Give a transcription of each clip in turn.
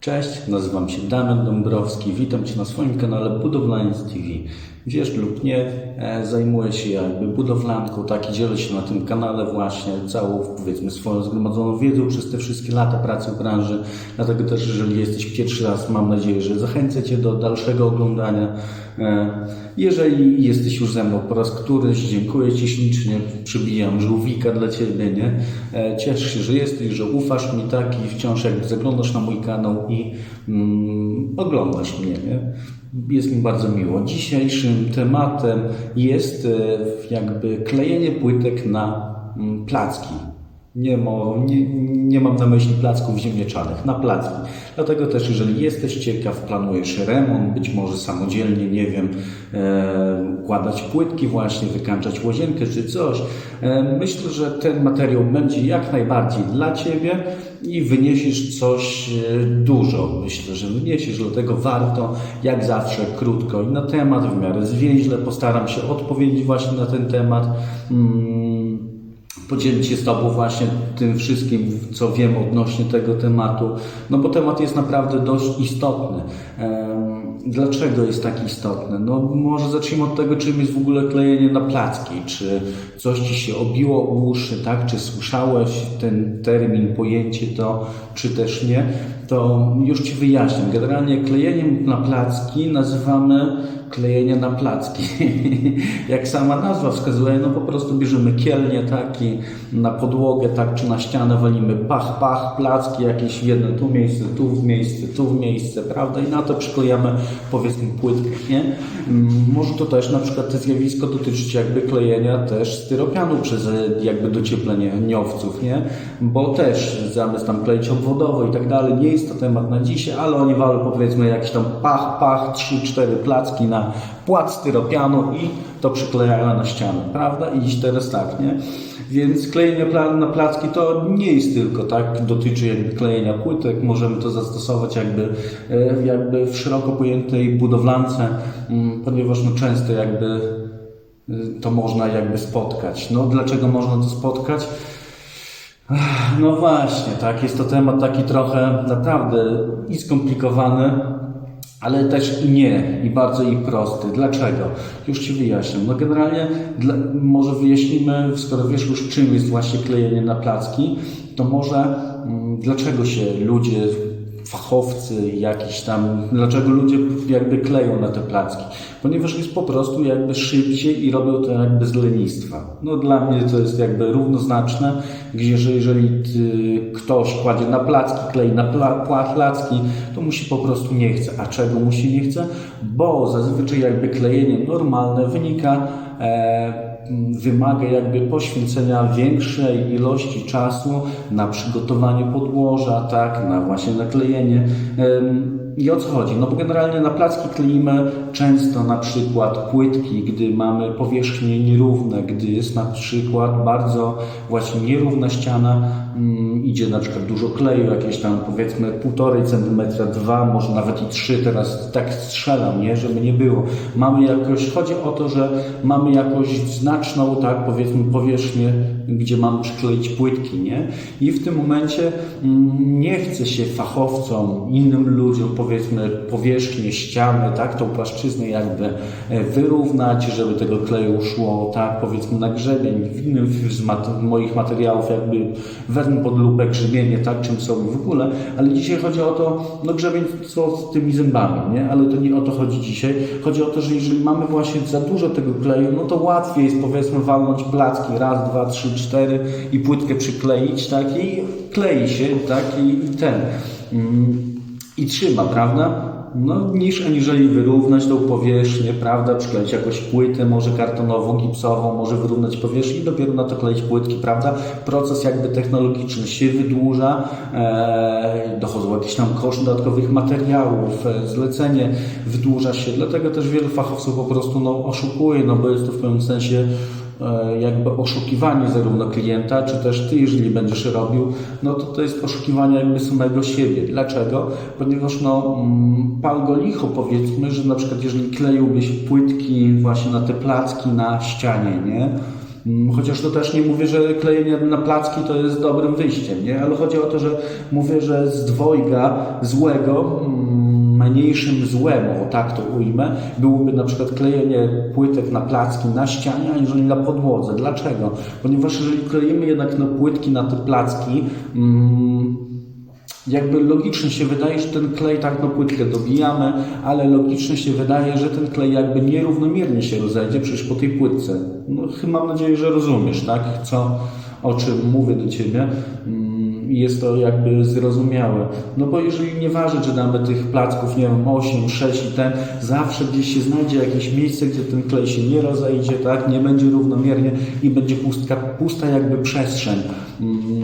Cześć, nazywam się Damian Dąbrowski, witam Cię na swoim kanale Budowlaniec TV. Wiesz lub nie, e, zajmuję się jakby budowlanką, tak i dzielę się na tym kanale właśnie całą, powiedzmy, swoją zgromadzoną wiedzą przez te wszystkie lata pracy w branży. Dlatego też, jeżeli jesteś pierwszy raz, mam nadzieję, że zachęcę Cię do dalszego oglądania. E, Jeżeli jesteś już ze mną po raz któryś, dziękuję Ci ślicznie, przybijam żółwika dla Ciebie, nie? E, Cieszę się, że jesteś, że ufasz mi tak i wciąż jakby zaglądasz na mój kanał i mm, oglądasz mnie, nie? Jest mi bardzo miło. Dzisiejszym tematem jest e, jakby klejenie płytek na mm, placki. Nie, mo, nie, nie mam na myśli placków ziemniaczanych, na placki. Dlatego też, jeżeli jesteś ciekaw, planujesz remont, być może samodzielnie, nie wiem, e, układać płytki właśnie, wykańczać łazienkę czy coś, e, myślę, że ten materiał będzie jak najbardziej dla Ciebie i wyniesiesz coś e, dużo. Myślę, że wyniesiesz, dlatego warto, jak zawsze, krótko i na temat, w miarę zwięźle. Postaram się odpowiedzieć właśnie na ten temat. Mm, podzielić się z Tobą właśnie tym wszystkim, co wiem odnośnie tego tematu, no bo temat jest naprawdę dość istotny. Dlaczego jest tak istotny? No może zacznijmy od tego, czym jest w ogóle klejenie na placki. Czy coś Ci się obiło o uszy, tak? Czy słyszałeś ten termin, pojęcie to, czy też nie? To już Ci wyjaśnię. Generalnie klejeniem na placki nazywamy klejenie na placki. Jak sama nazwa wskazuje, no po prostu bierzemy kielnie taki na podłogę, tak, czy na ścianę walimy pach, pach, placki jakieś jedno tu miejsce, tu w miejsce, tu w miejsce, prawda? I na to przyklejamy powiedzmy płytkę, nie? Mm, Może to też na przykład to zjawisko dotyczyć jakby klejenia też styropianu przez e, jakby docieplenie niowców, nie? Bo też zamiast tam kleić obwodowo i tak dalej, nie jest to temat na dzisiaj, ale oni walą powiedzmy jakieś tam pach, pach, 3-4 placki na płat styropianu i to przyklejają na ścianę, prawda? I teraz tak, nie? Więc klejenie na placki to nie jest tylko tak, dotyczy jakby klejenia płytek, możemy to zastosować jakby, e, jakby w szeroko pojętej budowlance, mm, ponieważ no często jakby e, to można jakby spotkać. No dlaczego można to spotkać? No właśnie, tak, jest to temat taki trochę naprawdę i skomplikowany, ale też i nie, i bardzo i prosty. Dlaczego? Już Ci wyjaśnię. No generalnie, dla, może wyjaśnimy, skoro wiesz już czym jest właśnie klejenie na placki, to może mm, dlaczego się ludzie, fachowcy jakiś tam, dlaczego ludzie jakby kleją na te placki? Ponieważ jest po prostu jakby szybciej i robią to jakby z lenistwa. No dla mnie to jest jakby równoznaczne, gdzie że jeżeli ty, ktoś kładzie na placki, klei na pla, placki, to musi po prostu nie chce. A czego musi nie chce? Bo zazwyczaj jakby klejenie normalne wynika e, wymaga jakby poświęcenia większej ilości czasu na przygotowanie podłoża, tak, na właśnie naklejenie. I o co chodzi? No bo generalnie na placki kleimy często na przykład płytki, gdy mamy powierzchnie nierówne, gdy jest na przykład bardzo właśnie nierówna ściana, mm, idzie na przykład dużo kleju, jakieś tam powiedzmy półtorej centymetra, dwa, może nawet i trzy, teraz tak strzelam, nie, żeby nie było. Mamy jakoś, chodzi o to, że mamy jakąś znaczną, tak, powiedzmy powierzchnię, gdzie mamy przykleić płytki, nie? I w tym momencie mm, nie chce się fachowcom, innym ludziom, powiedzmy powierzchnię ściany, tak, tą płaszczyznę jakby e, wyrównać, żeby tego kleju szło, tak, powiedzmy na grzebień. W innym z mat- moich materiałów jakby wezmę pod lupę grzebienie, tak, czym są w ogóle, ale dzisiaj chodzi o to, no grzebień co z tymi zębami, nie? Ale to nie o to chodzi dzisiaj. Chodzi o to, że jeżeli mamy właśnie za dużo tego kleju, no to łatwiej jest powiedzmy walnąć placki raz, dwa, trzy, i płytkę przykleić, tak, i klei się, tak, i, i ten. Mm, i trzyma, prawda? No, niż aniżeli wyrównać tą powierzchnię, prawda? Przykleić jakąś płytę, może kartonową, gipsową, może wyrównać powierzchnię i dopiero na to kleić płytki, prawda? Proces jakby technologiczny się wydłuża, e, dochodzą jakieś tam koszty dodatkowych materiałów, e, zlecenie wydłuża się, dlatego też wielu fachowców po prostu no, oszukuje, no bo jest to w pewnym sensie jakby oszukiwanie zarówno klienta, czy też ty, jeżeli będziesz robił, no to to jest oszukiwanie jakby samego siebie. Dlaczego? Ponieważ no, mm, pal go licho powiedzmy, że na przykład jeżeli kleiłbyś płytki właśnie na te placki na ścianie, nie? Mm, Chociaż to też nie mówię, że klejenie na placki to jest dobrym wyjściem, nie? Ale chodzi o to, że mówię, że z dwojga złego, mm, mniejszym złem, o tak to ujmę, byłoby na przykład klejenie płytek na placki na ścianie, aniżeli na podłodze. Dlaczego? Ponieważ jeżeli klejemy jednak na płytki, na te placki, mm, jakby logicznie się wydaje, że ten klej tak na płytkę dobijamy, ale logicznie się wydaje, że ten klej jakby nierównomiernie się rozejdzie przecież po tej płytce. No, mam nadzieję, że rozumiesz, tak? Co, o czym mówię do Ciebie. Jest to jakby zrozumiałe. No bo jeżeli nie waży, czy damy tych placków, nie wiem, 8, 6 i ten, zawsze gdzieś się znajdzie jakieś miejsce, gdzie ten klej się nie rozejdzie, tak? Nie będzie równomiernie i będzie pustka, pusta jakby przestrzeń. Mm,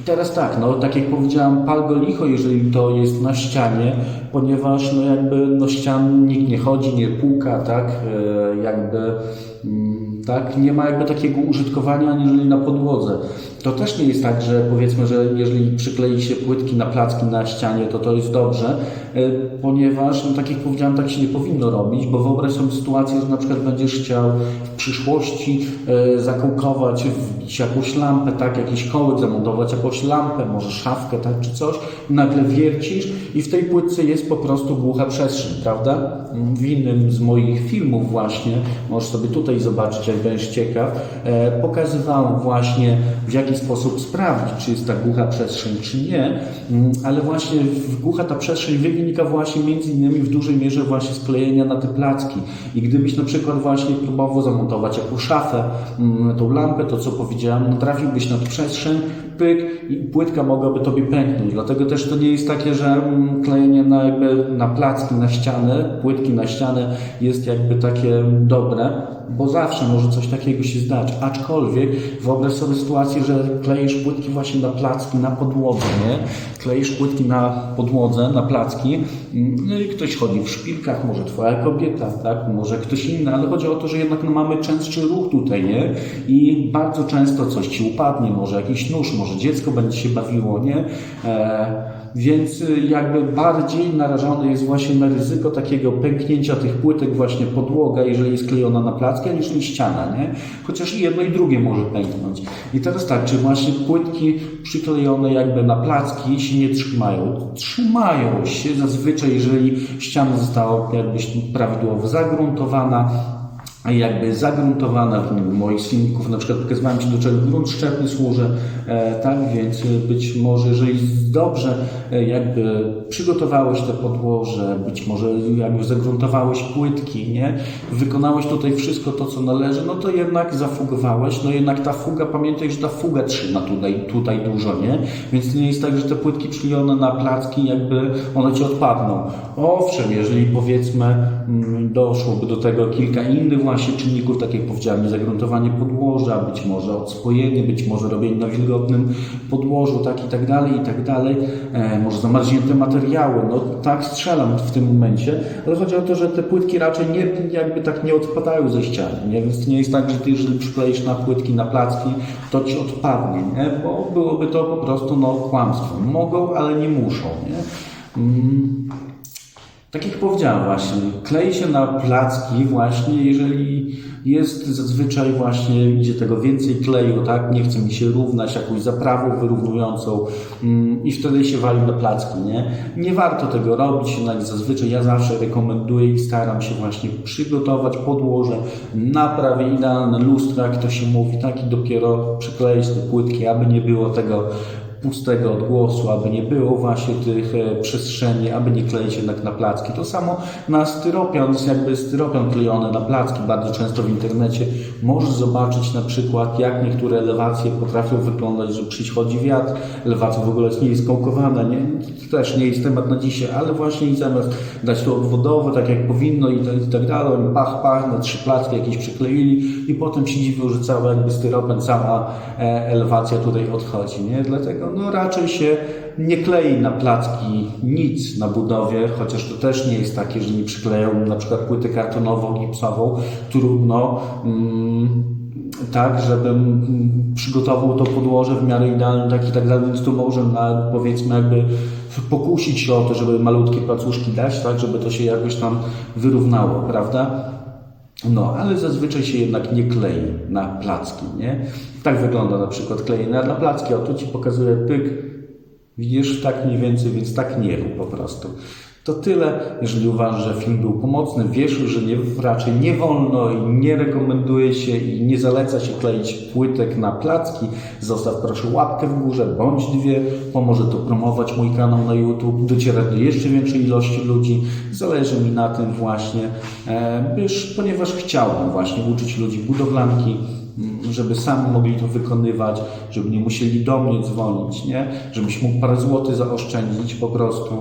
i teraz tak, no tak jak powiedziałam, pal go licho, jeżeli to jest na ścianie, ponieważ no jakby no ścian nikt nie chodzi, nie puka, tak, e, jakby mm, tak, nie ma jakby takiego użytkowania aniżeli na podłodze. To też nie jest tak, że powiedzmy, że jeżeli przyklei się płytki na placki na ścianie, to to jest dobrze, ponieważ, no tak jak powiedziałam, tak się nie powinno robić, bo wyobraź sobie sytuację, że na przykład będziesz chciał w przyszłości e, zakołkować, wbić jakąś lampę, tak, jakiś kołek, zamontować jakąś lampę, może szafkę, tak, czy coś, nagle wiercisz i w tej płytce jest po prostu głucha przestrzeń, prawda? W innym z moich filmów właśnie, możesz sobie tutaj zobaczyć, jak będziesz ciekaw, e, pokazywałem właśnie w jaki sposób sprawdzić, czy jest ta głucha przestrzeń, czy nie, Mm, ale właśnie głucha ta przestrzeń wynika właśnie między innymi w dużej mierze właśnie z klejenia na te placki. I gdybyś na przykład właśnie próbował zamontować jakąś szafę, mm, tą lampę, to co powiedziałem, no trafiłbyś na przestrzeń, pyk i płytka mogłaby tobie pęknąć. Dlatego też to nie jest takie, że mm, klejenie na, jakby na placki, na ścianę, płytki na ścianę jest jakby takie dobre, bo zawsze może coś takiego się zdać. Aczkolwiek wyobraź sobie sytuację, że kleisz płytki właśnie na placki, na podłodze, nie? Kleisz płytki na podłodze, na placki, no i ktoś chodzi w szpilkach, może twoja kobieta, tak? Może ktoś inny, ale chodzi o to, że jednak no, mamy częstszy ruch tutaj, nie? I bardzo często coś ci upadnie, może jakiś nóż, może dziecko będzie się bawiło, nie? E, więc y, jakby bardziej narażony jest właśnie na ryzyko takiego pęknięcia tych płytek właśnie podłoga, jeżeli jest klejona na plackę, niż ściana, nie? Chociaż i jedno i drugie może pęknąć. I teraz tak, czy właśnie płytki przyklejone jakby na placki się nie trzymają? Trzymają się zazwyczaj, jeżeli ściana została jakbyś prawidłowo zagruntowana, jakby zagruntowana w moich filmików, na przykład pokazywałem Ci do czego grunt szczepny służy, e, tak więc być może, jeżeli dobrze e, jakby przygotowałeś te podłoże, być może jakby zagruntowałeś płytki, nie, wykonałeś tutaj wszystko to, co należy, no to jednak zafugowałeś, no jednak ta fuga, pamiętaj, że ta fuga trzyma tutaj, tutaj dużo, nie, więc nie jest tak, że te płytki przyklejone na placki jakby one Ci odpadną. Owszem, jeżeli powiedzmy mm, doszłoby do tego kilka innych właśnie czynników, tak jak powiedziałem, zagruntowanie podłoża, być może odsłojenie, być może robienie na wilgotnym podłożu, tak i tak dalej, i tak dalej, e, może zamarznięte materiały, no tak strzelam w tym momencie, ale chodzi o to, że te płytki raczej nie, jakby tak nie odpadają ze ściany, nie? więc nie jest tak, że ty jeżeli przykleisz na płytki, na placki, to ci odpadnie, nie? bo byłoby to po prostu no, kłamstwo. Mogą, ale nie muszą. Nie? Mm. Tak jak powiedziałem właśnie, klei się na placki właśnie, jeżeli jest zazwyczaj właśnie, idzie tego więcej kleju, tak, nie chce mi się równać jakąś zaprawą wyrównującą mm, i wtedy się wali na placki, nie? Nie warto tego robić, jednak zazwyczaj ja zawsze rekomenduję i staram się właśnie przygotować podłoże na prawie idealne lustra, jak to się mówi, tak i dopiero przykleić te płytki, aby nie było tego pustego odgłosu, aby nie było właśnie tych e, przestrzeni, aby nie kleić jednak na placki. To samo na styropian, jakby styropian klejony na placki. Bardzo często w internecie możesz zobaczyć na przykład, jak niektóre elewacje potrafią wyglądać, że przychodzi wiatr, elewacja w ogóle jest kołkowana, nie? To też nie jest temat na dzisiaj, ale właśnie zamiast dać to odwodowe, tak jak powinno i tak, i tak dalej, pach, pach, na trzy placki jakieś przykleili i potem się dziwią, że cały jakby styropian, cała e, elewacja tutaj odchodzi, nie? Dlatego no raczej się nie klei na placki nic na budowie, chociaż to też nie jest takie, że nie przykleją na przykład płytę kartonową, gipsową, trudno. Mm, tak, żebym mm, przygotował to podłoże w miarę idealne, tak i tak dalej, więc tu może na, powiedzmy jakby pokusić się o to, żeby malutkie placuszki dać, tak, żeby to się jakoś tam wyrównało, prawda? No, ale zazwyczaj się jednak nie klei na placki, nie? Tak wygląda na przykład klejenie na placki, a tu Ci pokazuję pyk, widzisz, tak mniej więcej, więc tak nie rób po prostu. To tyle, jeżeli uważasz, że film był pomocny, wiesz że nie, raczej nie wolno i nie rekomenduje się i nie zaleca się kleić płytek na placki, zostaw proszę łapkę w górze, bądź dwie, pomoże to promować mój kanał na YouTube, docierać do jeszcze większej ilości ludzi. Zależy mi na tym właśnie, e, byż, ponieważ chciałbym właśnie uczyć ludzi budowlanki, żeby sami mogli to wykonywać, żeby nie musieli do mnie dzwonić, nie? Żebyś mógł parę złotych zaoszczędzić po prostu.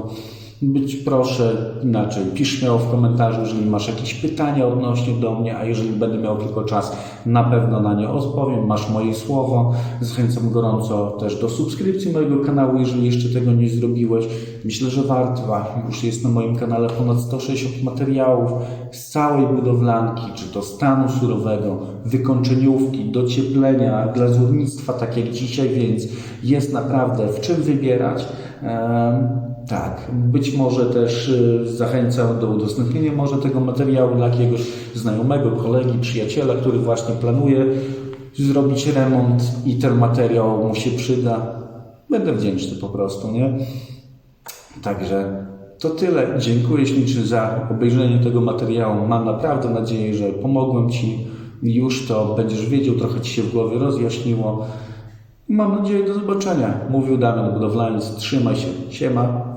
Być proszę inaczej, pisz śmiało w komentarzu, jeżeli masz jakieś pytania odnośnie do mnie, a jeżeli będę miał tylko czas, na pewno na nie odpowiem. Masz moje słowo. Zachęcam gorąco też do subskrypcji mojego kanału, jeżeli jeszcze tego nie zrobiłeś. Myślę, że warto. Już jest na moim kanale ponad 160 materiałów z całej budowlanki, czy to stanu surowego, wykończeniówki, docieplenia, glazurnictwa, tak jak dzisiaj, więc jest naprawdę w czym wybierać. Tak, być może też y, zachęcam do udostępnienia może tego materiału dla jakiegoś znajomego, kolegi, przyjaciela, który właśnie planuje zrobić remont i ten materiał mu się przyda. Będę wdzięczny po prostu, nie? Także to tyle. Dziękuję ślicznie za obejrzenie tego materiału. Mam naprawdę nadzieję, że pomogłem Ci. Już to będziesz wiedział, trochę Ci się w głowie rozjaśniło. Mam nadzieję do zobaczenia. Mówił Damian Budowlaniec. Trzymaj się. Siema.